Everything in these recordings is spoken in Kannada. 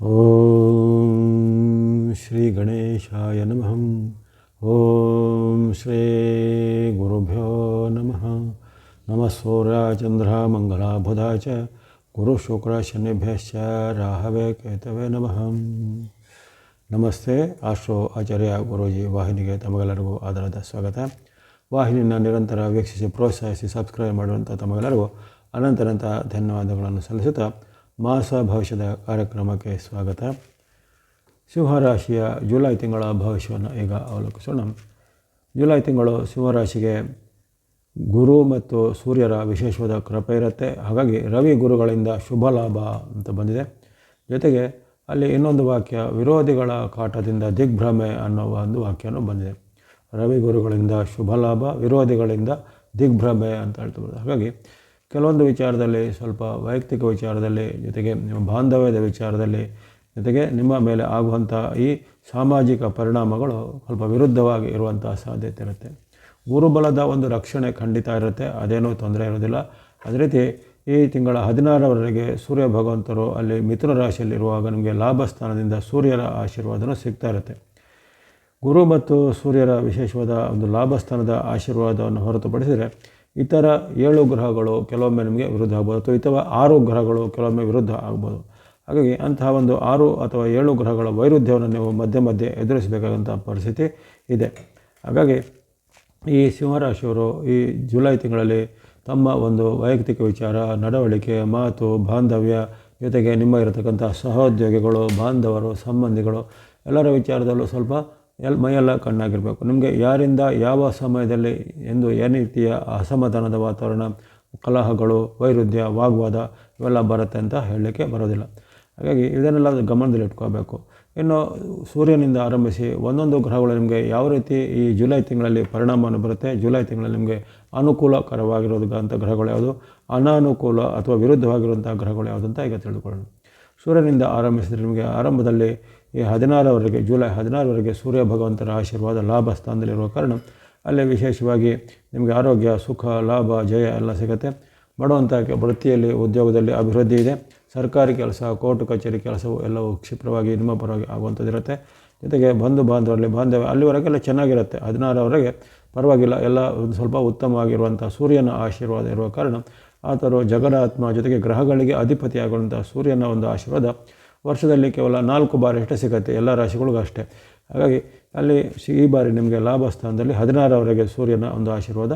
ಓಂ ಶ್ರೀ ಗಣೇಶಾಯ ನಮಃ ಓಂ ಶ್ರೀ ಗುರುಭ್ಯೋ ನಮಃ ನಮಃ ಸೂರ್ಯಚಂದ್ರ ಮಂಗಳ ಬುಧ ಚ ಗುರು ಶುಕ್ರ ಶನಿಭ್ಯಶ್ಚ ರಾಹವೇ ಕೇತವೇ ನಮಃ ನಮಸ್ತೆ ಆಶ್ರೋ ಆಚಾರ್ಯ ಗುರೂಜಿ ವಾಹಿನಿಗೆ ತಮಗೆಲ್ಲರಿಗೂ ಆಧಾರದ ಸ್ವಾಗತ ವಾಹಿನಿಯನ್ನು ನಿರಂತರ ವೀಕ್ಷಿಸಿ ಪ್ರೋತ್ಸಾಹಿಸಿ ಸಬ್ಸ್ಕ್ರೈಬ್ ಮಾಡುವಂಥ ತಮಗೆಲ್ಲರಿಗೂ ಅನಂತರಂತ ಧನ್ಯವಾದಗಳನ್ನು ಸಲ್ಲಿಸುತ್ತಾ ಮಾಸ ಭವಿಷ್ಯದ ಕಾರ್ಯಕ್ರಮಕ್ಕೆ ಸ್ವಾಗತ. ಸಿಂಹರಾಶಿಯ ಜುಲೈ ತಿಂಗಳ ಭವಿಷ್ಯವನ್ನು ಈಗ ಅವಲೋಕಿಸೋಣ. ಜುಲೈ ತಿಂಗಳು ಸಿಂಹರಾಶಿಗೆ ಗುರು ಮತ್ತು ಸೂರ್ಯರ ವಿಶೇಷವಾದ ಕೃಪೆ ಇರುತ್ತೆ. ಹಾಗಾಗಿ ರವಿ ಗುರುಗಳಿಂದ ಶುಭ ಲಾಭ ಅಂತ ಬಂದಿದೆ. ಜೊತೆಗೆ ಅಲ್ಲಿ ಇನ್ನೊಂದು ವಾಕ್ಯ, ವಿರೋಧಿಗಳ ಕಾಟದಿಂದ ದಿಗ್ಭ್ರಮೆ ಅನ್ನೋ ಒಂದು ವಾಕ್ಯನೂ ಬಂದಿದೆ. ರವಿ ಗುರುಗಳಿಂದ ಶುಭ ಲಾಭ, ವಿರೋಧಿಗಳಿಂದ ದಿಗ್ಭ್ರಮೆ ಅಂತ ಹೇಳ್ತಾರೆ ಹಾಗಾಗಿ ಕೆಲವೊಂದು ವಿಚಾರದಲ್ಲಿ ಸ್ವಲ್ಪ ವೈಯಕ್ತಿಕ ವಿಚಾರದಲ್ಲಿ, ಜೊತೆಗೆ ನಿಮ್ಮ ಬಾಂಧವ್ಯದ ವಿಚಾರದಲ್ಲಿ, ಜೊತೆಗೆ ನಿಮ್ಮ ಮೇಲೆ ಆಗುವಂಥ ಈ ಸಾಮಾಜಿಕ ಪರಿಣಾಮಗಳು ಸ್ವಲ್ಪ ವಿರುದ್ಧವಾಗಿ ಇರುವಂಥ ಸಾಧ್ಯತೆ ಇರುತ್ತೆ. ಗುರುಬಲದ ಒಂದು ರಕ್ಷಣೆ ಖಂಡಿತ ಇರುತ್ತೆ, ಅದೇನೂ ತೊಂದರೆ ಇರೋದಿಲ್ಲ ಅದೇ ರೀತಿ ಈ ತಿಂಗಳ ಹದಿನಾರರವರೆಗೆ ಸೂರ್ಯ ಭಗವಂತರು ಅಲ್ಲಿ ಮಿಥುನ ರಾಶಿಯಲ್ಲಿರುವಾಗ ನಿಮಗೆ ಲಾಭ ಸ್ಥಾನದಿಂದ ಸೂರ್ಯರ ಆಶೀರ್ವಾದನೂ ಸಿಗ್ತಾ ಇರುತ್ತೆ. ಗುರು ಮತ್ತು ಸೂರ್ಯರ ವಿಶೇಷವಾದ ಒಂದು ಲಾಭಸ್ಥಾನದ ಆಶೀರ್ವಾದವನ್ನು ಹೊರತುಪಡಿಸಿದರೆ ಇತರ ಏಳು ಗ್ರಹಗಳು ಕೆಲವೊಮ್ಮೆ ನಿಮಗೆ ವಿರುದ್ಧ ಆಗ್ಬೋದು ಅಥವಾ ಇತರ ಆರು ಗ್ರಹಗಳು ಕೆಲವೊಮ್ಮೆ ವಿರುದ್ಧ ಆಗ್ಬೋದು. ಹಾಗಾಗಿ ಅಂತಹ ಒಂದು ಆರು ಅಥವಾ ಏಳು ಗ್ರಹಗಳ ವೈರುಧ್ಯವನ್ನು ನೀವು ಮಧ್ಯೆ ಮಧ್ಯೆ ಎದುರಿಸಬೇಕಾದಂಥ ಪರಿಸ್ಥಿತಿ ಇದೆ. ಹಾಗಾಗಿ ಈ ಸಿಂಹರಾಶಿಯವರು ಈ ಜುಲೈ ತಿಂಗಳಲ್ಲಿ ತಮ್ಮ ಒಂದು ವೈಯಕ್ತಿಕ ವಿಚಾರ, ನಡವಳಿಕೆ, ಮಾತು, ಬಾಂಧವ್ಯ ಜೊತೆಗೆ ನಿಮ್ಮ ಇರತಕ್ಕಂಥ ಸಹೋದ್ಯೋಗಿಗಳು, ಬಾಂಧವರು, ಸಂಬಂಧಿಗಳು ಎಲ್ಲರ ವಿಚಾರದಲ್ಲೂ ಸ್ವಲ್ಪ ಎಲ್ ಮೈಯೆಲ್ಲ ಕಣ್ಣಾಗಿರಬೇಕು. ನಿಮಗೆ ಯಾರಿಂದ ಯಾವ ಸಮಯದಲ್ಲಿ ಎಂದು ಏನು ರೀತಿಯ ಅಸಮಾಧಾನದ ವಾತಾವರಣ, ಕಲಹಗಳು, ವೈರುಧ್ಯ, ವಾಗ್ವಾದ ಇವೆಲ್ಲ ಬರುತ್ತೆ ಅಂತ ಹೇಳಲಿಕ್ಕೆ ಬರೋದಿಲ್ಲ. ಹಾಗಾಗಿ ಇದನ್ನೆಲ್ಲ ಗಮನದಲ್ಲಿ ಇಟ್ಕೋಬೇಕು. ಇನ್ನು ಸೂರ್ಯನಿಂದ ಆರಂಭಿಸಿ ಒಂದೊಂದು ಗ್ರಹಗಳು ನಿಮಗೆ ಯಾವ ರೀತಿ ಈ ಜುಲೈ ತಿಂಗಳಲ್ಲಿ ಪರಿಣಾಮವನ್ನು ಬರುತ್ತೆ, ಜುಲೈ ತಿಂಗಳಲ್ಲಿ ನಿಮಗೆ ಅನುಕೂಲಕರವಾಗಿರೋದಂಥ ಗ್ರಹಗಳು ಯಾವುದು? ಅನಾನುಕೂಲ ಅಥವಾ ವಿರುದ್ಧವಾಗಿರುವಂಥ ಗ್ರಹಗಳು ಯಾವುದು ಅಂತ ಈಗ ತಿಳ್ಕೊಳ್ಳೋಣ ಸೂರ್ಯನಿಂದ ಆರಂಭಿಸಿದರೆ ನಿಮಗೆ ಆರಂಭದಲ್ಲಿ ಈ ಹದಿನಾರವರೆಗೆ, ಜುಲೈ ಹದಿನಾರವರೆಗೆ ಸೂರ್ಯ ಭಗವಂತನ ಆಶೀರ್ವಾದ, ಲಾಭ ಸ್ಥಾನದಲ್ಲಿರುವ ಕಾರಣ ಅಲ್ಲೇ ವಿಶೇಷವಾಗಿ ನಿಮಗೆ ಆರೋಗ್ಯ, ಸುಖ, ಲಾಭ, ಜಯ ಎಲ್ಲ ಸಿಗುತ್ತೆ. ಮಾಡುವಂಥ ವೃತ್ತಿಯಲ್ಲಿ, ಉದ್ಯೋಗದಲ್ಲಿ ಅಭಿವೃದ್ಧಿ ಇದೆ. ಸರ್ಕಾರಿ ಕೆಲಸ, ಕೋರ್ಟ್ ಕಚೇರಿ ಕೆಲಸವು ಎಲ್ಲವೂ ಕ್ಷಿಪ್ರವಾಗಿ ನಿಮ್ಮ ಪರವಾಗಿ ಆಗುವಂಥದ್ದಿರುತ್ತೆ. ಜೊತೆಗೆ ಬಂಧು ಬಾಂಧವರಲ್ಲಿ, ಬಾಂಧವ್ಯ ಅಲ್ಲಿವರೆಗೆಲ್ಲ ಚೆನ್ನಾಗಿರುತ್ತೆ. ಹದಿನಾರವರೆಗೆ ಪರವಾಗಿಲ್ಲ, ಎಲ್ಲ ಒಂದು ಸ್ವಲ್ಪ ಉತ್ತಮವಾಗಿರುವಂಥ ಸೂರ್ಯನ ಆಶೀರ್ವಾದ ಇರುವ ಕಾರಣ ಆತರು ಜಗದಾತ್ಮ ಜೊತೆಗೆ ಗ್ರಹಗಳಿಗೆ ಅಧಿಪತಿಯಾಗುವಂಥ ಸೂರ್ಯನ ಒಂದು ಆಶೀರ್ವಾದ ವರ್ಷದಲ್ಲಿ ಕೇವಲ ನಾಲ್ಕು ಬಾರಿ ಅಷ್ಟೇ ಸಿಗುತ್ತೆ, ಎಲ್ಲ ರಾಶಿಗಳಿಗೂ ಅಷ್ಟೇ. ಹಾಗಾಗಿ ಅಲ್ಲಿ ಈ ಬಾರಿ ನಿಮಗೆ ಲಾಭ ಸ್ಥಾನದಲ್ಲಿ ಹದಿನಾರವರೆಗೆ ಸೂರ್ಯನ ಒಂದು ಆಶೀರ್ವಾದ.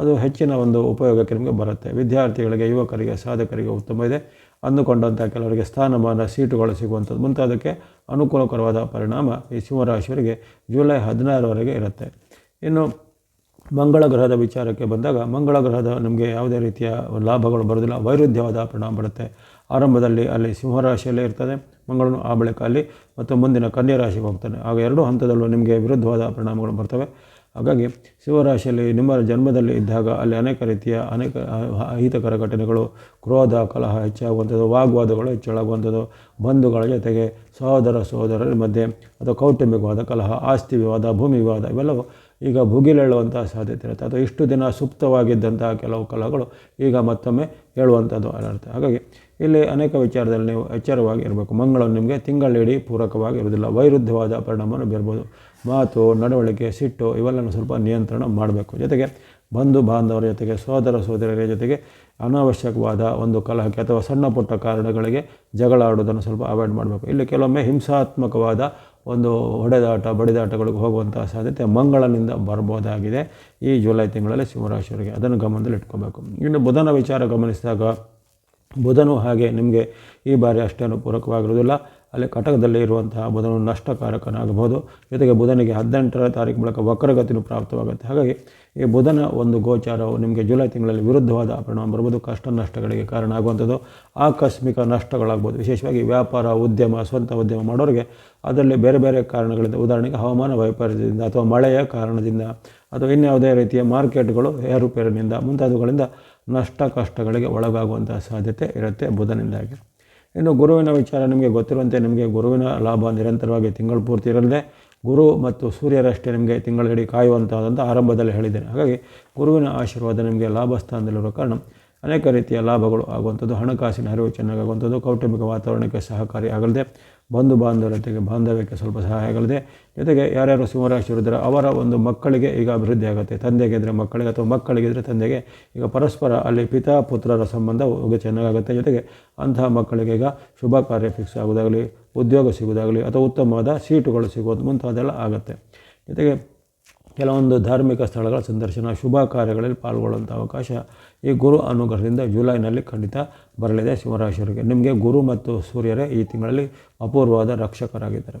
ಅದು ಹೆಚ್ಚಿನ ಒಂದು ಉಪಯೋಗಕ್ಕೆ ನಿಮಗೆ ಬರುತ್ತೆ. ವಿದ್ಯಾರ್ಥಿಗಳಿಗೆ, ಯುವಕರಿಗೆ, ಸಾಧಕರಿಗೆ ಉತ್ತಮ ಇದೆ. ಅಂದುಕೊಂಡಂಥ ಕೆಲವರಿಗೆ ಸ್ಥಾನಮಾನ, ಸೀಟುಗಳು ಸಿಗುವಂಥದ್ದು. ಮುಂತಾದಕ್ಕೆ ಅನುಕೂಲಕರವಾದ ಪರಿಣಾಮ ಈ ಸಿಂಹರಾಶಿಯವರಿಗೆ ಜುಲೈ ಹದಿನಾರವರೆಗೆ ಇರುತ್ತೆ. ಇನ್ನು ಮಂಗಳ ಗ್ರಹದ ವಿಚಾರಕ್ಕೆ ಬಂದಾಗ, ಮಂಗಳ ಗ್ರಹದ ನಿಮಗೆ ಯಾವುದೇ ರೀತಿಯ ಲಾಭಗಳು ಬರೋದಿಲ್ಲ ವೈರುಧ್ಯವಾದ ಪರಿಣಾಮ ಬರುತ್ತೆ. ಆರಂಭದಲ್ಲಿ ಅಲ್ಲಿ ಸಿಂಹರಾಶಿಯಲ್ಲೇ ಇರ್ತದೆ. ಮಂಗಳನು ಆ ಬಳಿಕ ಅಲ್ಲಿ ಮತ್ತು ಮುಂದಿನ ಕನ್ಯಾ ರಾಶಿಗೆ ಹೋಗ್ತಾನೆ. ಆಗ ಎರಡೂ ಹಂತದಲ್ಲೂ ನಿಮಗೆ ವಿರುದ್ಧವಾದ ಪರಿಣಾಮಗಳು ಬರ್ತವೆ. ಹಾಗಾಗಿ ಶಿವರಾಶಿಯಲ್ಲಿ ನಿಮ್ಮ ಜನ್ಮದಲ್ಲಿ ಇದ್ದಾಗ ಅಲ್ಲಿ ಅನೇಕ ರೀತಿಯ ಅನೇಕ ಅಹಿತಕರ ಘಟನೆಗಳು, ಕ್ರೋಧ, ಕಲಹ ಹೆಚ್ಚಾಗುವಂಥದ್ದು, ವಾಗ್ವಾದಗಳು ಹೆಚ್ಚಳಾಗುವಂಥದ್ದು, ಬಂಧುಗಳ ಜೊತೆಗೆ ಸಹೋದರ ಸಹೋದರರ ಮಧ್ಯೆ ಅಥವಾ ಕೌಟುಂಬಿಕವಾದ ಕಲಹ, ಆಸ್ತಿ ವಿವಾದ, ಭೂಮಿ ವಿವಾದ ಇವೆಲ್ಲವೂ ಈಗ ಭುಗಿಲೇಳುವಂಥ ಸಾಧ್ಯತೆ ಇರುತ್ತೆ. ಅಥವಾ ಇಷ್ಟು ದಿನ ಸುಪ್ತವಾಗಿದ್ದಂತಹ ಕೆಲವು ಕಲಗಳು ಈಗ ಮತ್ತೊಮ್ಮೆ ಹೇಳುವಂಥದ್ದು ಅನರ್ಥ ಹಾಗಾಗಿ ಇಲ್ಲಿ ಅನೇಕ ವಿಚಾರದಲ್ಲಿ ನೀವು ಎಚ್ಚರವಾಗಿ ಇರಬೇಕು. ಮಂಗಳವು ನಿಮಗೆ ತಿಂಗಳಿಡೀ ಪೂರಕವಾಗಿ ಇರುವುದಿಲ್ಲ. ವೈರುದ್ಧವಾದ ಪರಿಣಾಮವನ್ನು ಬೀರ್ಬೋದು. ಮಾತು, ನಡವಳಿಕೆ, ಸಿಟ್ಟು ಇವೆಲ್ಲನೂ ಸ್ವಲ್ಪ ನಿಯಂತ್ರಣ ಮಾಡಬೇಕು. ಜೊತೆಗೆ ಬಂಧು ಬಾಂಧವರ ಜೊತೆಗೆ, ಸೋದರ ಸೋದರಿಯರ ಜೊತೆಗೆ ಅನಾವಶ್ಯಕವಾದ ಒಂದು ಕಲಹಕ್ಕೆ ಅಥವಾ ಸಣ್ಣ ಪುಟ್ಟ ಕಾರಣಗಳಿಗೆ ಜಗಳ ಆಡೋದನ್ನು ಸ್ವಲ್ಪ ಅವಾಯ್ಡ್ ಮಾಡಬೇಕು. ಇಲ್ಲಿ ಕೆಲವೊಮ್ಮೆ ಹಿಂಸಾತ್ಮಕವಾದ ಒಂದು ಹೊಡೆದಾಟ, ಬಡಿದಾಟಗಳಿಗೆ ಹೋಗುವಂಥ ಸಾಧ್ಯತೆ ಮಂಗಳನಿಂದ ಬರ್ಬೋದಾಗಿದೆ. ಈ ಜುಲೈ ತಿಂಗಳಲ್ಲಿ ಸಿಂಹರಾಶಿಯವರಿಗೆ ಅದನ್ನು ಗಮನದಲ್ಲಿ ಇಟ್ಕೋಬೇಕು. ಇನ್ನು ಬುಧನ ವಿಚಾರ ಗಮನಿಸಿದಾಗ, ಬುಧನು ಹಾಗೆ ನಿಮಗೆ ಈ ಬಾರಿ ಅಷ್ಟೇನು ಪೂರಕವಾಗಿರುವುದಿಲ್ಲ ಅಲ್ಲಿ ಕಟಕದಲ್ಲಿ ಇರುವಂತಹ ಬುಧನು ನಷ್ಟಕಾರಕನಾಗಬಹುದು. ಜೊತೆಗೆ ಬುಧನಿಗೆ ಹದಿನೆಂಟರ ತಾರೀಕು ಮೂಲಕ ವಕ್ರಗತಿನೂ ಪ್ರಾಪ್ತವಾಗುತ್ತೆ. ಹಾಗಾಗಿ ಈ ಬುಧನ ಒಂದು ಗೋಚಾರವು ನಿಮಗೆ ಜುಲೈ ತಿಂಗಳಲ್ಲಿ ವಿರುದ್ಧವಾದ ಪರಿಣಾಮ ಬರ್ಬೋದು ಕಷ್ಟ ನಷ್ಟಗಳಿಗೆ ಕಾರಣ ಆಗುವಂಥದ್ದು. ಆಕಸ್ಮಿಕ ನಷ್ಟಗಳಾಗ್ಬೋದು. ವಿಶೇಷವಾಗಿ ವ್ಯಾಪಾರ, ಉದ್ಯಮ, ಸ್ವಂತ ಉದ್ಯಮ ಮಾಡೋರಿಗೆ ಅದರಲ್ಲಿ ಬೇರೆ ಬೇರೆ ಕಾರಣಗಳಿಂದ. ಉದಾಹರಣೆಗೆ ಹವಾಮಾನ ವೈಪರೀತ್ಯದಿಂದ ಅಥವಾ ಮಳೆಯ ಕಾರಣದಿಂದ ಅಥವಾ ಇನ್ಯಾವುದೇ ರೀತಿಯ ಮಾರ್ಕೆಟ್ಗಳು ಏರುಪೇರಿನಿಂದ ಮುಂತಾದವುಗಳಿಂದ ನಷ್ಟ ಕಷ್ಟಗಳಿಗೆ ಒಳಗಾಗುವಂಥ ಸಾಧ್ಯತೆ ಇರುತ್ತೆ ಬುಧನಿಂದಾಗಿ. ಇನ್ನು ಗುರುವಿನ ವಿಚಾರ ನಿಮಗೆ ಗೊತ್ತಿರುವಂತೆ ನಿಮಗೆ ಗುರುವಿನ ಲಾಭ ನಿರಂತರವಾಗಿ ತಿಂಗಳು ಪೂರ್ತಿ ಇರಲಿದೆ. ಗುರು ಮತ್ತು ಸೂರ್ಯರಷ್ಟೇ ನಿಮಗೆ ತಿಂಗಳಿಡೀ ಕಾಯುವಂಥದ್ದಂತ ಆರಂಭದಲ್ಲಿ ಹೇಳಿದ್ದೇನೆ. ಹಾಗಾಗಿ ಗುರುವಿನ ಆಶೀರ್ವಾದ ನಿಮಗೆ ಲಾಭ ಸ್ಥಾನದಲ್ಲಿರೋ ಕಾರಣ ಅನೇಕ ರೀತಿಯ ಲಾಭಗಳು ಆಗುವಂಥದ್ದು, ಹಣಕಾಸಿನ ಹರಿವು ಚೆನ್ನಾಗಾಗುವಂಥದ್ದು, ಕೌಟುಂಬಿಕ ವಾತಾವರಣಕ್ಕೆ ಸಹಕಾರಿ ಆಗಲಿದೆ ಬಂಧು ಬಾಂಧವರೊಂದಿಗೆ ಬಾಂಧವ್ಯಕ್ಕೆ ಸ್ವಲ್ಪ ಸಹಾಯ ಆಗಲಿದೆ. ಜೊತೆಗೆ ಯಾರ್ಯಾರು ಸಿಂಹರಾಶಿಯವರಿದ್ದರೆ, ಅವರ ಒಂದು ಮಕ್ಕಳಿಗೆ ಈಗ ಅಭಿವೃದ್ಧಿ ಆಗುತ್ತೆ. ತಂದೆಗೆ ಇದ್ದರೆ ಮಕ್ಕಳಿಗೆ ಅಥವಾ ಮಕ್ಕಳಿಗಿದ್ದರೆ ತಂದೆಗೆ ಈಗ ಪರಸ್ಪರ ಅಲ್ಲಿ ಪಿತಾ ಪುತ್ರರ ಸಂಬಂಧ ಹೋಗಿ ಚೆನ್ನಾಗಾಗುತ್ತೆ. ಜೊತೆಗೆ ಅಂತಹ ಮಕ್ಕಳಿಗೆ ಈಗ ಶುಭ ಕಾರ್ಯ ಫಿಕ್ಸ್ ಆಗೋದಾಗಲಿ ಉದ್ಯೋಗ ಸಿಗೋದಾಗಲಿ ಅಥವಾ ಉತ್ತಮವಾದ ಸೀಟುಗಳು ಸಿಗೋದು ಮುಂತಾದೆಲ್ಲ ಆಗುತ್ತೆ. ಜೊತೆಗೆ ಕೆಲವೊಂದು ಧಾರ್ಮಿಕ ಸ್ಥಳಗಳ ಸಂದರ್ಶನ, ಶುಭ ಕಾರ್ಯಗಳಲ್ಲಿ ಪಾಲ್ಗೊಳ್ಳುವಂಥ ಅವಕಾಶ ಈ ಗುರು ಅನುಗ್ರಹದಿಂದ ಜುಲೈನಲ್ಲಿ ಖಂಡಿತ ಬರಲಿದೆ. ಸಿಂಹರಾಶಿಯವರಿಗೆ ನಿಮಗೆ ಗುರು ಮತ್ತು ಸೂರ್ಯರೇ ಈ ತಿಂಗಳಲ್ಲಿ ಅಪೂರ್ವವಾದ ರಕ್ಷಕರಾಗಿದ್ದಾರೆ.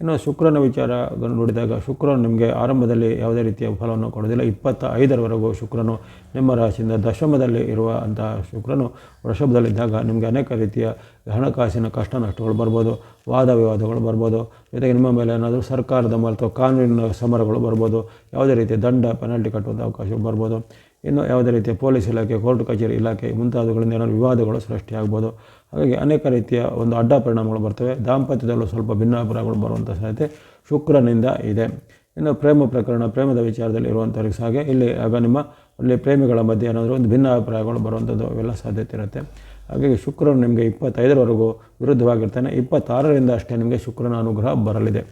ಇನ್ನು ಶುಕ್ರನ ವಿಚಾರವನ್ನು ನೋಡಿದಾಗ ಶುಕ್ರನು ನಿಮಗೆ ಆರಂಭದಲ್ಲಿ ಯಾವುದೇ ರೀತಿಯ ಫಲವನ್ನು ಕೊಡೋದಿಲ್ಲ. ಇಪ್ಪತ್ತ ಐದರವರೆಗೂ ಶುಕ್ರನು ನಿಮ್ಮ ರಾಶಿಯಿಂದ ದಶಮದಲ್ಲಿ ಇರುವ ಅಂತಹ ಶುಕ್ರನು ವೃಷಭದಲ್ಲಿದ್ದಾಗ ನಿಮಗೆ ಅನೇಕ ರೀತಿಯ ಹಣಕಾಸಿನ ಕಷ್ಟ ನಷ್ಟಗಳು ಬರ್ಬೋದು, ವಾದ ವಿವಾದಗಳು ಬರ್ಬೋದು. ಜೊತೆಗೆ ನಿಮ್ಮ ಮೇಲೆ ಏನಾದರೂ ಸರ್ಕಾರದ ಅಥವಾ ಕಾನೂನಿನ ಸಮರಗಳು ಬರ್ಬೋದು. ಯಾವುದೇ ರೀತಿಯ ದಂಡ ಪೆನಾಲ್ಟಿ ಕಟ್ಟುವಂಥ ಅವಕಾಶ ಬರ್ಬೋದು. ಇನ್ನು ಯಾವುದೇ ರೀತಿಯ ಪೊಲೀಸ್ ಇಲಾಖೆ, ಕೋರ್ಟ್, ಕಚೇರಿ ಇಲಾಖೆ ಮುಂತಾದವುಗಳಿಂದ ಏನಾದರೂ ವಿವಾದಗಳು ಸೃಷ್ಟಿಯಾಗ್ಬೋದು. ಹಾಗಾಗಿ ಅನೇಕ ರೀತಿಯ ಒಂದು ಅಡ್ಡ ಪರಿಣಾಮಗಳು ಬರ್ತವೆ. ದಾಂಪತ್ಯದಲ್ಲೂ ಸ್ವಲ್ಪ ಭಿನ್ನಾಭಿಪ್ರಾಯಗಳು ಬರುವಂಥ ಸಾಧ್ಯತೆ ಶುಕ್ರನಿಂದ ಇದೆ. ಇನ್ನು ಪ್ರೇಮ ಪ್ರಕರಣ, ಪ್ರೇಮದ ವಿಚಾರದಲ್ಲಿ ಇರುವಂಥವ್ರಿಗೆ ಹಾಗೆ ಇಲ್ಲಿ ಆಗ ನಿಮ್ಮ ಅಲ್ಲಿ ಪ್ರೇಮಿಗಳ ಮಧ್ಯೆ ಏನಾದರೂ ಒಂದು ಭಿನ್ನಾಭಿಪ್ರಾಯಗಳು ಬರುವಂಥದ್ದು ಅವೆಲ್ಲ ಸಾಧ್ಯತೆ ಇರುತ್ತೆ. ಹಾಗಾಗಿ ಶುಕ್ರನು ನಿಮಗೆ ಇಪ್ಪತ್ತೈದರವರೆಗೂ ವಿರುದ್ಧವಾಗಿರ್ತಾನೆ. ಇಪ್ಪತ್ತಾರರಿಂದ ಅಷ್ಟೇ ನಿಮಗೆ ಶುಕ್ರನ ಅನುಗ್ರಹ ಬರಲಿದೆ.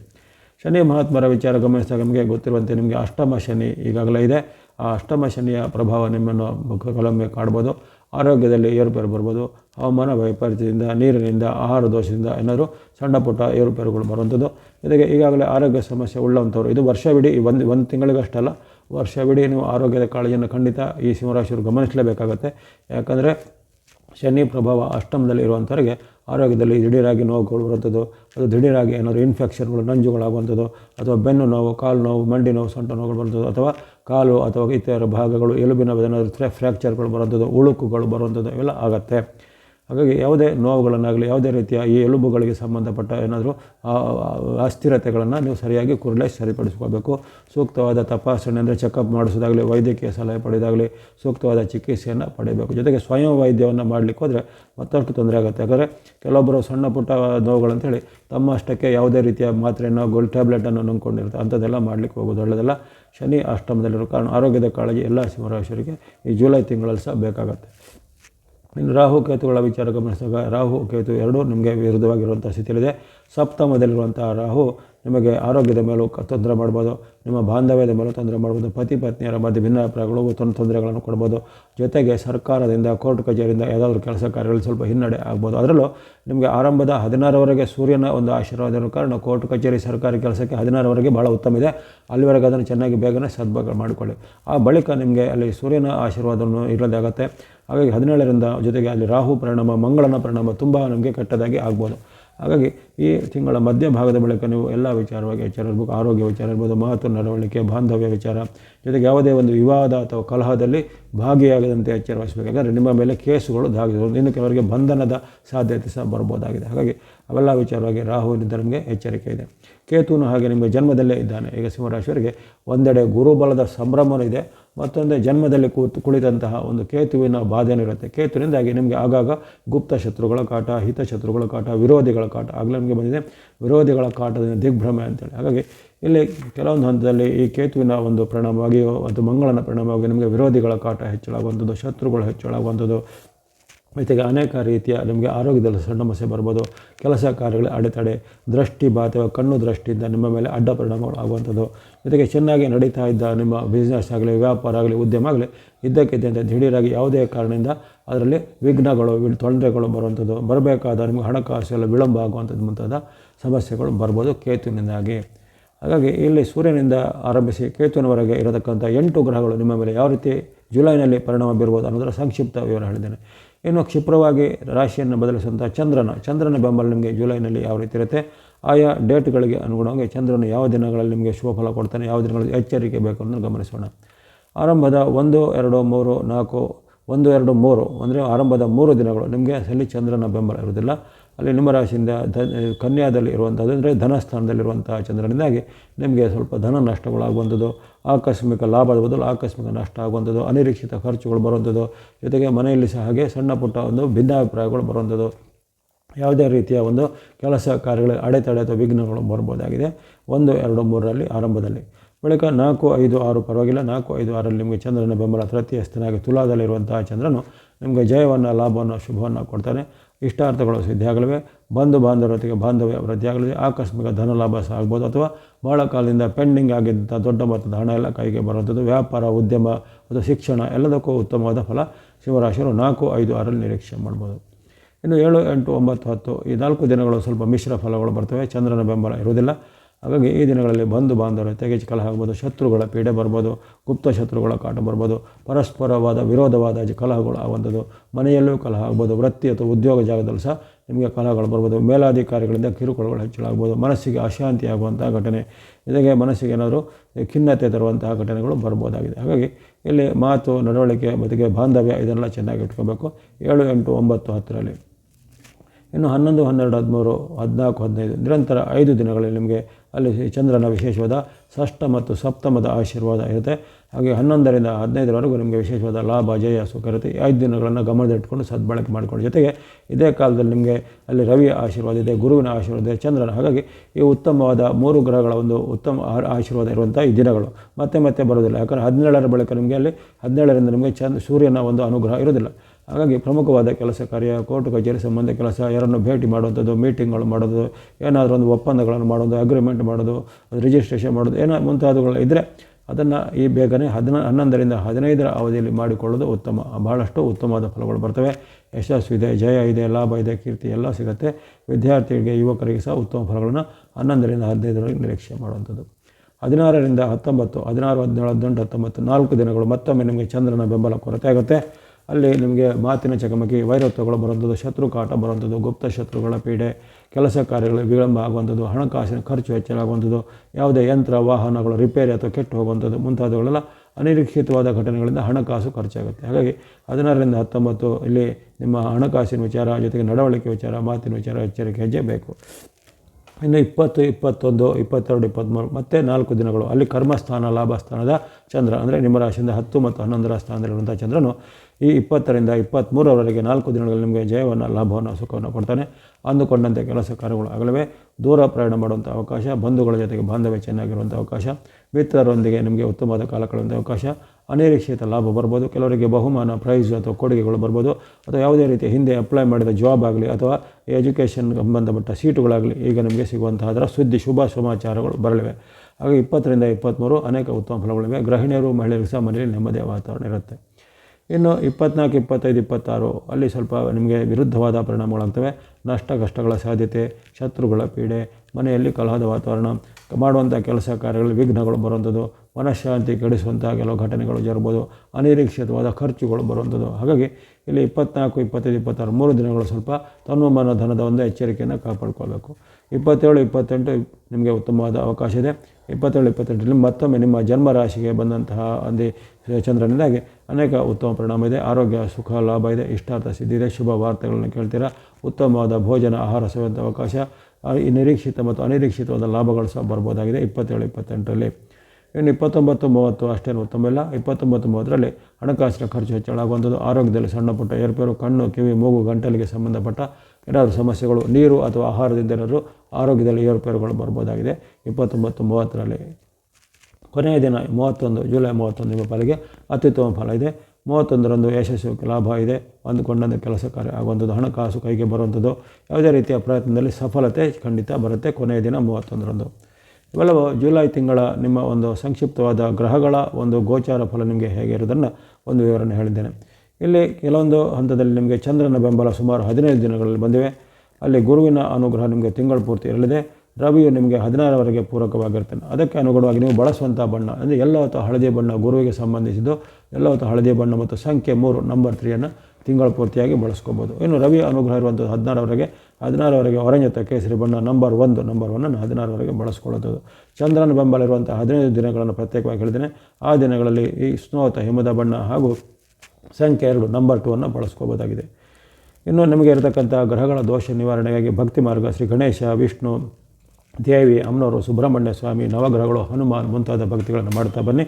ಶನಿ ಮಹಾತ್ಮರ ವಿಚಾರ ಗಮನಿಸಿದಾಗ ನಿಮಗೆ ಗೊತ್ತಿರುವಂತೆ ನಿಮಗೆ ಅಷ್ಟಮ ಶನಿ ಈಗಾಗಲೇ ಇದೆ. ಆ ಅಷ್ಟಮ ಶನಿಯ ಪ್ರಭಾವ ನಿಮ್ಮನ್ನು ಕೆಲವೊಮ್ಮೆ ಕಾಡ್ಬೋದು. ಆರೋಗ್ಯದಲ್ಲಿ ಏರುಪೇರು ಬರ್ಬೋದು. ಹವಾಮಾನ ವೈಪರೀತ್ಯದಿಂದ, ನೀರಿನಿಂದ, ಆಹಾರ ದೋಷದಿಂದ ಏನಾದರೂ ಸಣ್ಣ ಪುಟ್ಟ ಏರುಪೇರುಗಳು ಬರುವಂಥದ್ದು. ಜೊತೆಗೆ ಈಗಾಗಲೇ ಆರೋಗ್ಯ ಸಮಸ್ಯೆ ಉಳ್ಳಂಥವ್ರು. ಇದು ವರ್ಷವಿಡೀ ಒಂದು ಒಂದು ತಿಂಗಳಿಗಷ್ಟಲ್ಲ. ವರ್ಷವಿಡೀ ನೀವು ಆರೋಗ್ಯದ ಕಾಳಜಿಯನ್ನು ಖಂಡಿತ ಈ ಸಿಂಹರಾಶಿಯವರು ಗಮನಿಸಲೇಬೇಕಾಗತ್ತೆ. ಯಾಕಂದರೆ ಶನಿ ಪ್ರಭಾವ ಅಷ್ಟಮದಲ್ಲಿ ಇರುವಂಥವ್ರಿಗೆ ಆರೋಗ್ಯದಲ್ಲಿ ದಿಢೀರಾಗಿ ನೋವುಗಳು ಬರುವಂಥದ್ದು, ಅದು ದಿಢೀರಾಗಿ ಏನಾದರೂ ಇನ್ಫೆಕ್ಷನ್ಗಳು ನಂಜುಗಳಾಗುವಂಥದ್ದು, ಅಥವಾ ಬೆನ್ನು ನೋವು, ಕಾಲು ನೋವು, ಮಂಡಿ ನೋವು, ಸೊಂಟ ನೋವುಗಳು ಬರುವಂಥದ್ದು, ಅಥವಾ ಕಾಲು ಅಥವಾ ಇತರ ಭಾಗಗಳು, ಎಲುಬಿನ ಏನಾದರೂ ಫ್ರ್ಯಾಕ್ಚರ್ಗಳು ಬರುವಂಥದ್ದು, ಉಳುಕುಗಳು ಬರುವಂಥದ್ದು, ಇವೆಲ್ಲ ಆಗುತ್ತೆ. ಹಾಗಾಗಿ ಯಾವುದೇ ನೋವುಗಳನ್ನಾಗಲಿ, ಯಾವುದೇ ರೀತಿಯ ಈ ಎಲುಬುಗಳಿಗೆ ಸಂಬಂಧಪಟ್ಟ ಏನಾದರೂ ಅಸ್ಥಿರತೆಗಳನ್ನು ನೀವು ಸರಿಯಾಗಿ ಕೂಡಲೇ ಸರಿಪಡಿಸ್ಕೋಬೇಕು. ಸೂಕ್ತವಾದ ತಪಾಸಣೆ ಅಂದರೆ ಚೆಕಪ್ ಮಾಡಿಸೋದಾಗಲಿ, ವೈದ್ಯಕೀಯ ಸಲಹೆ ಪಡೆಯೋದಾಗಲಿ ಸೂಕ್ತವಾದ ಚಿಕಿತ್ಸೆಯನ್ನು ಪಡೆಯಬೇಕು. ಜೊತೆಗೆ ಸ್ವಯಂ ವೈದ್ಯವನ್ನು ಮಾಡಲಿಕ್ಕೆ ಹೋದರೆ ಮತ್ತಷ್ಟು ತೊಂದರೆ ಆಗುತ್ತೆ. ಯಾಕಂದರೆ ಕೆಲವೊಬ್ಬರು ಸಣ್ಣ ಪುಟ್ಟ ನೋವುಗಳಂತೇಳಿ ತಮ್ಮಷ್ಟಕ್ಕೆ ಯಾವುದೇ ರೀತಿಯ ಮಾತ್ರೆಯನ್ನು ಗೋಲ್ ಟ್ಯಾಬ್ಲೆಟನ್ನು ನಂಬ್ಕೊಂಡಿರ್ತಾರೆ ಅಂಥದ್ದೆಲ್ಲ ಮಾಡಲಿಕ್ಕೆ ಹೋಗೋದು ಒಳ್ಳೆಯದಲ್ಲ ಶನಿ ಅಷ್ಟಮದಲ್ಲಿರೋ ಕಾರಣ ಆರೋಗ್ಯದ ಕಾಳಜಿ ಎಲ್ಲ ಸಿಂಹರಾಶಿಯವರಿಗೆ ಈ ಜುಲೈ ತಿಂಗಳಲ್ಲಿ ಸಹ ಬೇಕಾಗುತ್ತೆ. ಇನ್ನು ರಾಹು ಕೇತುಗಳ ವಿಚಾರ ಗಮನಿಸಿದಾಗ ರಾಹು ಕೇತು ಎರಡೂ ನಿಮಗೆ ವಿರುದ್ಧವಾಗಿರುವಂಥ ಸ್ಥಿತಿಯಲ್ಲಿದೆ. ಸಪ್ತಮದಲ್ಲಿರುವಂಥ ರಾಹು ನಿಮಗೆ ಆರೋಗ್ಯದ ಮೇಲೂ ತೊಂದರೆ ಮಾಡ್ಬೋದು, ನಿಮ್ಮ ಬಾಂಧವ್ಯದ ಮೇಲೂ ತೊಂದರೆ ಮಾಡ್ಬೋದು, ಪತಿ ಪತ್ನಿಯರ ಮಧ್ಯೆ ಭಿನ್ನಾಭಿಪ್ರಾಯಗಳು ತೊಂದರೆ ತೊಂದರೆಗಳನ್ನು ಕೊಡ್ಬೋದು. ಜೊತೆಗೆ ಸರ್ಕಾರದಿಂದ, ಕೋರ್ಟ್ ಕಚೇರಿಯಿಂದ ಯಾವುದಾದ್ರೂ ಕೆಲಸ ಕಾರ್ಯಗಳು ಸ್ವಲ್ಪ ಹಿನ್ನಡೆ ಆಗ್ಬೋದು. ಅದರಲ್ಲೂ ನಿಮಗೆ ಆರಂಭದ ಹದಿನಾರವರೆಗೆ ಸೂರ್ಯನ ಒಂದು ಆಶೀರ್ವಾದ ಕಾರಣ ಕೋರ್ಟ್ ಕಚೇರಿ ಸರ್ಕಾರಿ ಕೆಲಸಕ್ಕೆ ಹದಿನಾರವರೆಗೆ ಭಾಳ ಉತ್ತಮ ಇದೆ. ಅಲ್ಲಿವರೆಗೆ ಅದನ್ನು ಚೆನ್ನಾಗಿ ಬೇಗನೆ ಸದ್ಭಾಗ ಮಾಡಿಕೊಳ್ಳಿ. ಆ ಬಳಿಕ ನಿಮಗೆ ಅಲ್ಲಿ ಸೂರ್ಯನ ಆಶೀರ್ವಾದವನ್ನು ಇರೋದಾಗತ್ತೆ ಹಾಗಾಗಿ ಹದಿನೇಳರಿಂದ ಜೊತೆಗೆ ಅಲ್ಲಿ ರಾಹು ಪರಿಣಾಮ, ಮಂಗಳನ ಪರಿಣಾಮ ತುಂಬ ನಮಗೆ ಕೆಟ್ಟದಾಗಿ ಆಗ್ಬೋದು. ಹಾಗಾಗಿ ಈ ತಿಂಗಳ ಮಧ್ಯಭಾಗದ ಬಳಿಕ ನೀವು ಎಲ್ಲ ವಿಚಾರವಾಗಿ ವಿಚಾರ ಇರಬೇಕು ಆರೋಗ್ಯ ವಿಚಾರ ಇರ್ಬೋದು, ಮಹತ್ವ ನಡವಳಿಕೆ, ಬಾಂಧವ್ಯ ವಿಚಾರ, ಜೊತೆಗೆ ಯಾವುದೇ ಒಂದು ವಿವಾದ ಅಥವಾ ಕಲಹದಲ್ಲಿ ಭಾಗಿಯಾಗದಂತೆ ಎಚ್ಚರ ವಹಿಸಬೇಕು. ಯಾಕಂದರೆ ನಿಮ್ಮ ಮೇಲೆ ಕೇಸುಗಳು ದಾಗಿರ್ಬೋದು ಇನ್ನು ಕೆಲವರಿಗೆ ಬಂಧನದ ಸಾಧ್ಯತೆ ಸಹ ಬರ್ಬೋದಾಗಿದೆ. ಹಾಗಾಗಿ ಅವೆಲ್ಲ ವಿಚಾರವಾಗಿ ರಾಹುವಿನಿಂದ ನಮಗೆ ಎಚ್ಚರಿಕೆ ಇದೆ. ಕೇತುನು ಹಾಗೆ ನಿಮಗೆ ಜನ್ಮದಲ್ಲೇ ಇದ್ದಾನೆ. ಈಗ ಸಿಂಹರಾಶಿಯವರಿಗೆ ಒಂದೆಡೆ ಗುರುಬಲದ ಸಂಭ್ರಮನೂ ಇದೆ. ಮತ್ತೊಂದು ಜನ್ಮದಲ್ಲಿ ಕೂತು ಕುಳಿತಂತಹ ಒಂದು ಕೇತುವಿನ ಬಾಧೆನೂ ಇರುತ್ತೆ ಕೇತುವಿನಿಂದಾಗಿ ನಿಮಗೆ ಆಗಾಗ ಗುಪ್ತ ಶತ್ರುಗಳ ಕಾಟ ಹಿತಶತ್ರುಗಳ ಕಾಟ, ವಿರೋಧಿಗಳ ಕಾಟ ಆಗಲೇ ನಿಮಗೆ ಬಂದಿದೆ. ವಿರೋಧಿಗಳ ಕಾಟದಿಂದ ದಿಗ್ಭ್ರಮೆ ಅಂತೇಳಿ. ಹಾಗಾಗಿ ಇಲ್ಲಿ ಕೆಲವೊಂದು ಹಂತದಲ್ಲಿ ಈ ಕೇತುವಿನ ಒಂದು ಪರಿಣಾಮವಾಗಿಯೋ ಅಥವಾ ಮಂಗಳನ ಪರಿಣಾಮವಾಗಿ ನಿಮಗೆ ವಿರೋಧಿಗಳ ಕಾಟ ಹೆಚ್ಚಳಾಗುವಂಥದ್ದು, ಶತ್ರುಗಳು ಹೆಚ್ಚಳಾಗುವಂಥದ್ದು ಜೊತೆಗೆ ಅನೇಕ ರೀತಿಯ ನಿಮಗೆ ಆರೋಗ್ಯದಲ್ಲಿ ಸಣ್ಣ ಸಮಸ್ಯೆ ಬರ್ಬೋದು, ಕೆಲಸ ಕಾರ್ಯಗಳ ಅಡೆತಡೆ, ದೃಷ್ಟಿ ಅಥವಾ ಕಣ್ಣು ದೃಷ್ಟಿಯಿಂದ ನಿಮ್ಮ ಮೇಲೆ ಅಡ್ಡ ಪರಿಣಾಮಗಳು ಆಗುವಂಥದ್ದು. ಜೊತೆಗೆ ಚೆನ್ನಾಗಿ ನಡೀತಾ ಇದ್ದ ನಿಮ್ಮ ಬಿಸ್ನೆಸ್ ಆಗಲಿ, ವ್ಯಾಪಾರ ಆಗಲಿ, ಉದ್ಯಮ ಆಗಲಿ, ಇದ್ದಕ್ಕಿದ್ದಂತೆ ದಿಢೀರಾಗಿ ಯಾವುದೇ ಕಾರಣದಿಂದ ಅದರಲ್ಲಿ ವಿಘ್ನಗಳು ತೊಂದರೆಗಳು ಬರುವಂಥದ್ದು. ಬರಬೇಕಾದ ನಿಮಗೆ ಹಣಕಾಸು ಎಲ್ಲ ವಿಳಂಬ ಆಗುವಂಥದ್ದು ಮುಂತಾದ ಸಮಸ್ಯೆಗಳು ಬರ್ಬೋದು ಕೇತುವಿನಿಂದಾಗಿ. ಹಾಗಾಗಿ ಇಲ್ಲಿ ಸೂರ್ಯನಿಂದ ಆರಂಭಿಸಿ ಕೇತುವಿನವರೆಗೆ ಇರತಕ್ಕಂಥ ಎಂಟು ಗ್ರಹಗಳು ನಿಮ್ಮ ಮೇಲೆ ಯಾವ ರೀತಿ ಜುಲೈನಲ್ಲಿ ಪರಿಣಾಮ ಬೀರ್ಬೋದು ಅನ್ನೋದರ ಸಂಕ್ಷಿಪ್ತ ವಿವರ ಹೇಳಿದ್ದೇನೆ. ಇನ್ನು ಕ್ಷಿಪ್ರವಾಗಿ ರಾಶಿಯನ್ನು ಬದಲಿಸುವಂಥ ಚಂದ್ರನ ಚಂದ್ರನ ಬೆಂಬಲ ನಿಮಗೆ ಜುಲೈನಲ್ಲಿ ಯಾವ ರೀತಿ ಇರುತ್ತೆ? ಆಯಾ ಡೇಟ್ಗಳಿಗೆ ಅನುಗುಣವಾಗಿ ಚಂದ್ರನು ಯಾವ ದಿನಗಳಲ್ಲಿ ನಿಮಗೆ ಶುಭ ಫಲ ಕೊಡ್ತಾನೆ, ಯಾವ ದಿನಗಳಲ್ಲಿ ಎಚ್ಚರಿಕೆ ಬೇಕು ಅನ್ನೋದು ಗಮನಿಸೋಣ. ಆರಂಭದ ಒಂದು, ಎರಡು, ಮೂರು, ನಾಲ್ಕು, ಒಂದು, ಎರಡು, ಮೂರು ಅಂದರೆ ಆರಂಭದ ಮೂರು ದಿನಗಳು ನಿಮಗೆ ಅಲ್ಲಿ ಚಂದ್ರನ ಬೆಂಬಲ ಇರೋದಿಲ್ಲ ಅಲ್ಲಿ ನಿಮ್ಮ ರಾಶಿಯಿಂದ ಧ ಕನ್ಯಾದಲ್ಲಿ ಇರುವಂಥದ್ದು ಅಂದರೆ ಧನಸ್ಥಾನದಲ್ಲಿರುವಂಥ ಚಂದ್ರನಿಂದಾಗಿ ನಿಮಗೆ ಸ್ವಲ್ಪ ಧನ ನಷ್ಟಗಳಾಗುವಂಥದ್ದು. ಆಕಸ್ಮಿಕ ಲಾಭದ ಬದಲು ಆಕಸ್ಮಿಕ ನಷ್ಟ ಆಗುವಂಥದ್ದು, ಅನಿರೀಕ್ಷಿತ ಖರ್ಚುಗಳು ಬರುವಂಥದ್ದು, ಜೊತೆಗೆ ಮನೆಯಲ್ಲಿ ಸಹ ಹಾಗೆ ಸಣ್ಣ ಪುಟ್ಟ ಒಂದು ಭಿನ್ನಾಭಿಪ್ರಾಯಗಳು ಬರುವಂಥದ್ದು. ಯಾವುದೇ ರೀತಿಯ ಒಂದು ಕೆಲಸ ಕಾರ್ಯಗಳ ಅಡೆತಡೆ ಅಥವಾ ವಿಘ್ನಗಳು ಬರ್ಬೋದಾಗಿದೆ ಒಂದು, ಎರಡು, ಮೂರರಲ್ಲಿ ಆರಂಭದಲ್ಲಿ. ಬಳಿಕ ನಾಲ್ಕು, ಐದು, ಆರು, ಪರವಾಗಿಲ್ಲ. ನಾಲ್ಕು, ಐದು ಆರಲ್ಲಿ ನಿಮಗೆ ಚಂದ್ರನ ಬೆಂಬಲ ತೃತೀಯ ಸ್ಥಾನಾಗಿ ತುಲಾದಲ್ಲಿರುವಂತಹ ಚಂದ್ರನು ನಿಮಗೆ ಜಯವನ್ನು, ಲಾಭವನ್ನು, ಶುಭವನ್ನು ಕೊಡ್ತಾನೆ. ಇಷ್ಟಾರ್ಥಗಳು ಸಿದ್ಧಿಯಾಗಲಿವೆ. ಬಂಧು ಬಾಂಧವರೊತ್ತಿಗೆ ಬಾಂಧವ್ಯ ವೃದ್ಧಿಯಾಗಲಿದೆ. ಆಕಸ್ಮಿಕ ಧನ ಲಾಭ ಸಹ ಆಗ್ಬೋದು. ಅಥವಾ ಭಾಳ ಕಾಲದಿಂದ ಪೆಂಡಿಂಗ್ ಆಗಿದ್ದಂಥ ದೊಡ್ಡ ಮೊತ್ತದ ಹಣ ಎಲ್ಲ ಕೈಗೆ ಬರುವಂಥದ್ದು. ವ್ಯಾಪಾರ, ಉದ್ಯಮ ಅಥವಾ ಶಿಕ್ಷಣ ಎಲ್ಲದಕ್ಕೂ ಉತ್ತಮವಾದ ಫಲ ಶಿವರಾಶಿಯರು ನಾಲ್ಕು, ಐದು ಆರಲ್ಲಿ ನಿರೀಕ್ಷೆ ಮಾಡ್ಬೋದು. ಇನ್ನು ಏಳು, ಎಂಟು, ಒಂಬತ್ತು, ಹತ್ತು ಈ ನಾಲ್ಕು ದಿನಗಳು ಸ್ವಲ್ಪ ಮಿಶ್ರ ಫಲಗಳು ಬರ್ತವೆ. ಚಂದ್ರನ ಬೆಂಬಲ ಇರುವುದಿಲ್ಲ. ಹಾಗಾಗಿ ಈ ದಿನಗಳಲ್ಲಿ ಬಂಧು ಬಾಂಧವರು ತೆಗೆಚು ಕಲಹ ಆಗ್ಬೋದು, ಶತ್ರುಗಳ ಪೀಡೆ ಬರ್ಬೋದು, ಗುಪ್ತ ಶತ್ರುಗಳ ಕಾಟ ಬರ್ಬೋದು, ಪರಸ್ಪರವಾದ ವಿರೋಧವಾದ ಕಲಹಗಳು ಆಗುವಂಥದ್ದು, ಮನೆಯಲ್ಲೂ ಕಲಹ ಆಗ್ಬೋದು, ವೃತ್ತಿ ಅಥವಾ ಉದ್ಯೋಗ ಜಾಗದಲ್ಲೂ ಸಹ ನಿಮಗೆ ಕಲಹಗಳು ಬರ್ಬೋದು, ಮೇಲಾಧಿಕಾರಿಗಳಿಂದ ಕಿರುಕುಳಗಳು ಹೆಚ್ಚಳಾಗ್ಬೋದು, ಮನಸ್ಸಿಗೆ ಅಶಾಂತಿ ಆಗುವಂತಹ ಘಟನೆ ಜೊತೆಗೆ ಮನಸ್ಸಿಗೆ ಏನಾದರೂ ಖಿನ್ನತೆ ತರುವಂತಹ ಘಟನೆಗಳು ಬರ್ಬೋದಾಗಿದೆ. ಹಾಗಾಗಿ ಇಲ್ಲಿ ಮಾತು, ನಡವಳಿಕೆ ಮತ್ತು ಬಾಂಧವ್ಯ, ಇದನ್ನೆಲ್ಲ ಚೆನ್ನಾಗಿ ಇಟ್ಕೋಬೇಕು. ಏಳು ಎಂಟು ಒಂಬತ್ತು ಹತ್ತರಲ್ಲಿ. ಇನ್ನು ಹನ್ನೊಂದು, ಹನ್ನೆರಡು, ಹದಿಮೂರು, ಹದಿನಾಲ್ಕು, ಹದಿನೈದು, ನಿರಂತರ ಐದು ದಿನಗಳಲ್ಲಿ ನಿಮಗೆ ಅಲ್ಲಿ ಚಂದ್ರನ ವಿಶೇಷವಾದ ಷಷ್ಠ ಮತ್ತು ಸಪ್ತಮದ ಆಶೀರ್ವಾದ ಇರುತ್ತೆ. ಹಾಗೆ ಹನ್ನೊಂದರಿಂದ ಹದಿನೈದರವರೆಗೂ ನಿಮಗೆ ವಿಶೇಷವಾದ ಲಾಭ, ಜಯ, ಸುಖ ಇರುತ್ತೆ. ಐದು ದಿನಗಳನ್ನು ಗಮನದಲ್ಲಿಟ್ಕೊಂಡು ಸದ್ಬಳಕೆ ಮಾಡಿಕೊಂಡು ಜೊತೆಗೆ ಇದೇ ಕಾಲದಲ್ಲಿ ನಿಮಗೆ ಅಲ್ಲಿ ರವಿಯ ಆಶೀರ್ವಾದ ಇದೆ, ಗುರುವಿನ ಆಶೀರ್ವಾದ ಇದೆ, ಚಂದ್ರನ. ಹಾಗಾಗಿ ಈ ಉತ್ತಮವಾದ ಮೂರು ಗ್ರಹಗಳ ಒಂದು ಉತ್ತಮ ಆಶೀರ್ವಾದ ಇರುವಂಥ ಈ ದಿನಗಳು. ಮತ್ತೆ ಮತ್ತೆ ಬರೋದಿಲ್ಲ ಯಾಕಂದರೆ ಹದಿನೇಳರ ಬಳಿಕ ನಿಮಗೆ ಅಲ್ಲಿ ಹದಿನೇಳರಿಂದ ನಿಮಗೆ ಚಂದ್ ಸೂರ್ಯನ ಒಂದು ಅನುಗ್ರಹ ಇರೋದಿಲ್ಲ ಹಾಗಾಗಿ ಪ್ರಮುಖವಾದ ಕೆಲಸ ಕಾರ್ಯ, ಕೋರ್ಟ್ ಕಚೇರಿ ಸಂಬಂಧ ಕೆಲಸ, ಯಾರನ್ನು ಭೇಟಿ ಮಾಡುವಂಥದ್ದು, ಮೀಟಿಂಗ್ಗಳು ಮಾಡೋದು ಏನಾದರೂ ಒಂದು ಒಪ್ಪಂದಗಳನ್ನು ಮಾಡೋದು ಅಗ್ರಿಮೆಂಟ್ ಮಾಡೋದು ರಿಜಿಸ್ಟ್ರೇಷನ್ ಮಾಡೋದು ಏನೋ ಮುಂತಾದವುಗಳು ಇದ್ದರೆ ಅದನ್ನು ಈ ಬೇಗನೆ ಹದಿನ, ಹನ್ನೊಂದರಿಂದ ಹದಿನೈದರ ಅವಧಿಯಲ್ಲಿ ಮಾಡಿಕೊಳ್ಳೋದು ಉತ್ತಮ. ಬಹಳಷ್ಟು ಉತ್ತಮವಾದ ಫಲಗಳು ಬರ್ತವೆ. ಯಶಸ್ಸು ಇದೆ, ಜಯ ಇದೆ, ಲಾಭ ಇದೆ, ಕೀರ್ತಿ ಎಲ್ಲ ಸಿಗುತ್ತೆ. ವಿದ್ಯಾರ್ಥಿಗಳಿಗೆ, ಯುವಕರಿಗೆ ಸಹ ಉತ್ತಮ ಫಲಗಳನ್ನು ಹನ್ನೊಂದರಿಂದ ಹದಿನೈದರೊಳಗೆ ನಿರೀಕ್ಷೆ ಮಾಡುವಂಥದ್ದು. ಹದಿನಾರರಿಂದ ಹತ್ತೊಂಬತ್ತು, ಹದಿನಾರು, ಹದಿನೇಳು, ಹದಿನೆಂಟು, ಹತ್ತೊಂಬತ್ತು, ನಾಲ್ಕು ದಿನಗಳು ಮತ್ತೊಮ್ಮೆ ನಿಮಗೆ ಚಂದ್ರನ ಬೆಂಬಲ ಕೊರತೆ ಆಗುತ್ತೆ. ಅಲ್ಲಿ ನಿಮಗೆ ಮಾತಿನ ಚಕಮಕಿ ವೈರತ್ವಗಳು ಬರುವಂಥದ್ದು ಶತ್ರು ಕಾಟ ಬರುವಂಥದ್ದು, ಗುಪ್ತ ಶತ್ರುಗಳ ಪೀಡೆ, ಕೆಲಸ ಕಾರ್ಯಗಳು ವಿಳಂಬ ಆಗುವಂಥದ್ದು, ಹಣಕಾಸಿನ ಖರ್ಚು ಹೆಚ್ಚಳಾಗುವಂಥದ್ದು ಯಾವುದೇ ಯಂತ್ರ, ವಾಹನಗಳು ರಿಪೇರಿ ಅಥವಾ ಕೆಟ್ಟು ಹೋಗುವಂಥದ್ದು ಮುಂತಾದವುಗಳೆಲ್ಲ ಅನಿರೀಕ್ಷಿತವಾದ ಘಟನೆಗಳಿಂದ ಹಣಕಾಸು ಖರ್ಚಾಗುತ್ತೆ. ಹಾಗಾಗಿ ಹದಿನಾರರಿಂದ ಹತ್ತೊಂಬತ್ತು ಇಲ್ಲಿ ನಿಮ್ಮ ಹಣಕಾಸಿನ ವಿಚಾರ, ಜೊತೆಗೆ ನಡವಳಿಕೆ ವಿಚಾರ, ಮಾತಿನ ವಿಚಾರ, ಎಚ್ಚರಿಕೆ ಹೆಜ್ಜೆ ಬೇಕು. ಇನ್ನು ಇಪ್ಪತ್ತು, ಇಪ್ಪತ್ತೊಂದು, ಇಪ್ಪತ್ತೆರಡು, ಇಪ್ಪತ್ತ್ಮೂರು, ಮತ್ತು ನಾಲ್ಕು ದಿನಗಳು. ಅಲ್ಲಿ ಕರ್ಮಸ್ಥಾನ, ಲಾಭಸ್ಥಾನದ ಚಂದ್ರ, ಅಂದರೆ ನಿಮ್ಮ ರಾಶಿಯಿಂದ ಹತ್ತು ಮತ್ತು ಹನ್ನೊಂದರ ಸ್ಥಾನದಲ್ಲಿರುವಂಥ ಚಂದ್ರನು ಈ ಇಪ್ಪತ್ತರಿಂದ ಇಪ್ಪತ್ತ್ಮೂರರವರೆಗೆ ನಾಲ್ಕು ದಿನಗಳಲ್ಲಿ ನಿಮಗೆ ಜಯವನ್ನು, ಲಾಭವನ್ನು, ಸುಖವನ್ನು ಕೊಡ್ತಾನೆ. ಅಂದುಕೊಂಡಂತೆ ಕೆಲಸ ಕಾರ್ಯಗಳು ಆಗಲವೇ. ದೂರ ಪ್ರಯಾಣ ಮಾಡುವಂಥ ಅವಕಾಶ, ಬಂಧುಗಳ ಜೊತೆಗೆ ಬಾಂಧವ್ಯ ಚೆನ್ನಾಗಿರುವಂಥ ಅವಕಾಶ. ಮಿತ್ರರೊಂದಿಗೆ ನಿಮಗೆ ಉತ್ತಮವಾದ ಕಾಲ ಕಳೆಯುವಂಥ ಅವಕಾಶ. ಅನಿರೀಕ್ಷಿತ ಲಾಭ ಬರ್ಬೋದು. ಕೆಲವರಿಗೆ ಬಹುಮಾನ ಪ್ರೈಸ್ ಅಥವಾ ಕೊಡುಗೆಗಳು ಬರ್ಬೋದು. ಅಥವಾ ಯಾವುದೇ ರೀತಿ ಹಿಂದೆ ಅಪ್ಲೈ ಮಾಡಿದ ಜಾಬ್ ಆಗಲಿ ಅಥವಾ ಎಜುಕೇಷನ್ ಸಂಬಂಧಪಟ್ಟ ಸೀಟುಗಳಾಗಲಿ ಈಗ ನಿಮಗೆ ಸಿಗುವಂತಹ ಅದರ ಸುದ್ದಿ, ಶುಭ ಸಮಾಚಾರಗಳು ಬರಲಿವೆ. ಹಾಗೆ ಇಪ್ಪತ್ತರಿಂದ ಇಪ್ಪತ್ತ್ಮೂರು ಅನೇಕ ಉತ್ತಮ ಫಲಗಳಿವೆ. ಗೃಹಿಣಿಯರು, ಮಹಿಳೆಯರು ಸಹ ಮನೆಯಲ್ಲಿ ನೆಮ್ಮದಿಯ ವಾತಾವರಣ ಇರುತ್ತೆ. ಇನ್ನು ಇಪ್ಪತ್ನಾಲ್ಕು, ಇಪ್ಪತ್ತೈದು, ಇಪ್ಪತ್ತಾರು ಅಲ್ಲಿ ಸ್ವಲ್ಪ ನಿಮಗೆ ವಿರುದ್ಧವಾದ ಪರಿಣಾಮಗಳಾಗ್ತವೆ. ನಷ್ಟ, ಕಷ್ಟಗಳ ಸಾಧ್ಯತೆ, ಶತ್ರುಗಳ ಪೀಡೆ, ಮನೆಯಲ್ಲಿ ಕಲಹದ ವಾತಾವರಣ ಮಾಡುವಂಥ ಕೆಲಸ ಕಾರ್ಯಗಳಲ್ಲಿ ವಿಘ್ನಗಳು ಬರುವಂಥದ್ದು, ಮನಃಶಾಂತಿ ಕೆಡಿಸುವಂಥ ಕೆಲವು ಘಟನೆಗಳು ಜರಬೋದು ಅನಿರೀಕ್ಷಿತವಾದ ಖರ್ಚುಗಳು ಬರುವಂಥದ್ದು. ಹಾಗಾಗಿ ಇಲ್ಲಿ ಇಪ್ಪತ್ನಾಲ್ಕು, ಇಪ್ಪತ್ತೈದು, ಇಪ್ಪತ್ತಾರು, ಮೂರು ದಿನಗಳು ಸ್ವಲ್ಪ ತನ್ವಮಾನ ಧನದ ಒಂದು ಎಚ್ಚರಿಕೆಯನ್ನು ಕಾಪಾಡ್ಕೋಬೇಕು ಇಪ್ಪತ್ತೇಳು, ಇಪ್ಪತ್ತೆಂಟು ನಿಮಗೆ ಉತ್ತಮವಾದ ಅವಕಾಶ ಇದೆ. ಇಪ್ಪತ್ತೇಳು, ಇಪ್ಪತ್ತೆಂಟರಲ್ಲಿ ಮತ್ತೊಮ್ಮೆ ನಿಮ್ಮ ಜನ್ಮ ರಾಶಿಗೆ ಬಂದಂತಹ ಅಂದಿ ಚಂದ್ರನಿಂದಾಗಿ ಅನೇಕ ಉತ್ತಮ ಪರಿಣಾಮ ಇದೆ. ಆರೋಗ್ಯ, ಸುಖ, ಲಾಭ ಇದೆ. ಇಷ್ಟಾರ್ಥ ಸಿದ್ಧಿದೆ ಶುಭ ವಾರ್ತೆಗಳನ್ನು ಕೇಳ್ತೀರಾ? ಉತ್ತಮವಾದ ಭೋಜನ, ಆಹಾರ ಸೇವಂಥ ಅವಕಾಶ. ಈ ನಿರೀಕ್ಷಿತ ಮತ್ತು ಅನಿರೀಕ್ಷಿತವಾದ ಲಾಭಗಳು ಸಹ ಬರ್ಬೋದಾಗಿದೆ. ಇಪ್ಪತ್ತೇಳು, ಇಪ್ಪತ್ತೆಂಟರಲ್ಲಿ. ಇನ್ನು ಇಪ್ಪತ್ತೊಂಬತ್ತು, ಮೂವತ್ತು ಅಷ್ಟೇನು ಉತ್ತಮ ಇಲ್ಲ ಇಪ್ಪತ್ತೊಂಬತ್ತು, ಮೂವತ್ತರಲ್ಲಿ ಹಣಕಾಸಿನ ಖರ್ಚು ಹೆಚ್ಚಳಾಗುವಂಥದ್ದು, ಆರೋಗ್ಯದಲ್ಲಿ ಸಣ್ಣ ಪುಟ್ಟ ಏರ್ಪೇರು, ಕಣ್ಣು, ಕಿವಿ, ಮೂಗು, ಗಂಟಲಿಗೆ ಸಂಬಂಧಪಟ್ಟ ಏನಾದರೂ ಸಮಸ್ಯೆಗಳು, ನೀರು ಅಥವಾ ಆಹಾರದಿಂದ ಏನಾದರೂ ಆರೋಗ್ಯದಲ್ಲಿ ಏರ್ಪೇರುಗಳು ಬರ್ಬೋದಾಗಿದೆ. ಇಪ್ಪತ್ತೊಂಬತ್ತು, ಮೂವತ್ತರಲ್ಲಿ. ಕೊನೆಯ ದಿನ, ಮೂವತ್ತೊಂದು, ಜುಲೈ ಮೂವತ್ತೊಂದು ನಿಮ್ಮ ಪಾಲಿಗೆ ಅತ್ಯುತ್ತಮ ಫಲ ಇದೆ. ಮೂವತ್ತೊಂದರಂದು ಯಶಸ್ಸು ಲಾಭ ಇದೆ. ಅಂದುಕೊಂಡಂಥ ಕೆಲಸ ಕಾರ್ಯ ಆಗುವಂಥದ್ದು, ಹಣಕಾಸು ಕೈಗೆ ಬರುವಂಥದ್ದು, ಯಾವುದೇ ರೀತಿಯ ಪ್ರಯತ್ನದಲ್ಲಿ ಸಫಲತೆ ಖಂಡಿತ ಬರುತ್ತೆ ಕೊನೆಯ ದಿನ ಮೂವತ್ತೊಂದರಂದು. ಇವೆಲ್ಲವೂ ಜುಲೈ ತಿಂಗಳ ನಿಮ್ಮ ಒಂದು ಸಂಕ್ಷಿಪ್ತವಾದ ಗ್ರಹಗಳ ಒಂದು ಗೋಚಾರ ಫಲ ನಿಮಗೆ ಹೇಗೆ ಇರೋದನ್ನು ಒಂದು ವಿವರಣೆ ಹೇಳಿದ್ದೇನೆ. ಇಲ್ಲಿ ಕೆಲವೊಂದು ಹಂತದಲ್ಲಿ ನಿಮಗೆ ಚಂದ್ರನ ಬೆಂಬಲ ಸುಮಾರು ಹದಿನೈದು ದಿನಗಳಲ್ಲಿ ಬಂದಿವೆ. ಅಲ್ಲಿ ಗುರುವಿನ ಅನುಗ್ರಹ ನಿಮಗೆ ತಿಂಗಳ ಪೂರ್ತಿ ಇರಲಿದೆ. ರವಿಯು ನಿಮಗೆ ಹದಿನಾರವರೆಗೆ ಪೂರಕವಾಗಿರ್ತಾನೆ. ಅದಕ್ಕೆ ಅನುಗುಣವಾಗಿ ನೀವು ಬಳಸುವಂಥ ಬಣ್ಣ, ಅಂದರೆ ಎಲ್ಲ ಹೊತ್ತು ಹಳದಿ ಬಣ್ಣ ಗುರುವಿಗೆ ಸಂಬಂಧಿಸಿದ್ದು ಎಲ್ಲ ಹೊತ್ತು ಹಳದಿ ಬಣ್ಣ ಮತ್ತು ಸಂಖ್ಯೆ ಮೂರು ನಂಬರ್ ತ್ರೀಯನ್ನು ತಿಂಗಳ ಪೂರ್ತಿಯಾಗಿ ಬಳಸ್ಕೋಬೋದು. ಇನ್ನು ರವಿ ಅನುಗ್ರಹ ಇರುವಂಥದ್ದು ಹದಿನಾರವರೆಗೆ ಹದಿನಾರವರೆಗೆ ಆರೆಂಜ್ ಅಥವಾ ಕೇಸರಿ ಬಣ್ಣ ನಂಬರ್ ಒಂದು ನಂಬರ್ ಒನ್ನನ್ನು ಹದಿನಾರವರೆಗೆ ಬಳಸ್ಕೊಳ್ಳೋದು ಚಂದ್ರನ ಬೆಂಬಲ ಇರುವಂಥ ಹದಿನೈದು ದಿನಗಳನ್ನು ಪ್ರತ್ಯೇಕವಾಗಿ ಹೇಳಿದ್ದೇನೆ. ಆ ದಿನಗಳಲ್ಲಿ ಈ ಸ್ನೋ ಅಥವಾ ಹಿಮದ ಬಣ್ಣ ಹಾಗೂ ಸಂಖ್ಯೆ ಎರಡು ನಂಬರ್ ಟು ಅನ್ನು ಬಳಸ್ಕೋಬೋದಾಗಿದೆ. ಇನ್ನು ನಿಮಗೆ ಇರತಕ್ಕಂಥ ಗ್ರಹಗಳ ದೋಷ ನಿವಾರಣೆಗಾಗಿ ಭಕ್ತಿ ಮಾರ್ಗ ಶ್ರೀ ಗಣೇಶ, ವಿಷ್ಣು ದೇವಿ ಅಮ್ಮನವರು ಸುಬ್ರಹ್ಮಣ್ಯ ಸ್ವಾಮಿ ನವಗ್ರಹಗಳು ಹನುಮಾನ್ ಮುಂತಾದ ಭಕ್ತಿಗಳನ್ನು ಮಾಡ್ತಾ ಬನ್ನಿ.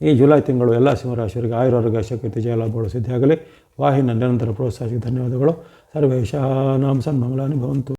ಈ ಜುಲೈ ತಿಂಗಳು ಎಲ್ಲ ಸಿಂಹರಾಶಿಯವರಿಗೆ ಆಯುರಾರೋಗ್ಯ, ಶಕ್ತಿ ಜಯಲಾಭಗಳು ಸಿದ್ಧಿಯಾಗಲಿ ವಾಹಿನ ನಿರಂತರ ಪ್ರೋತ್ಸಾಹಕ್ಕೆ ಧನ್ಯವಾದಗಳು. ಸರ್ವೇಶಾನಾಂ ಸನ್ಮಂಗಲಾನಿ ಭವಂತು.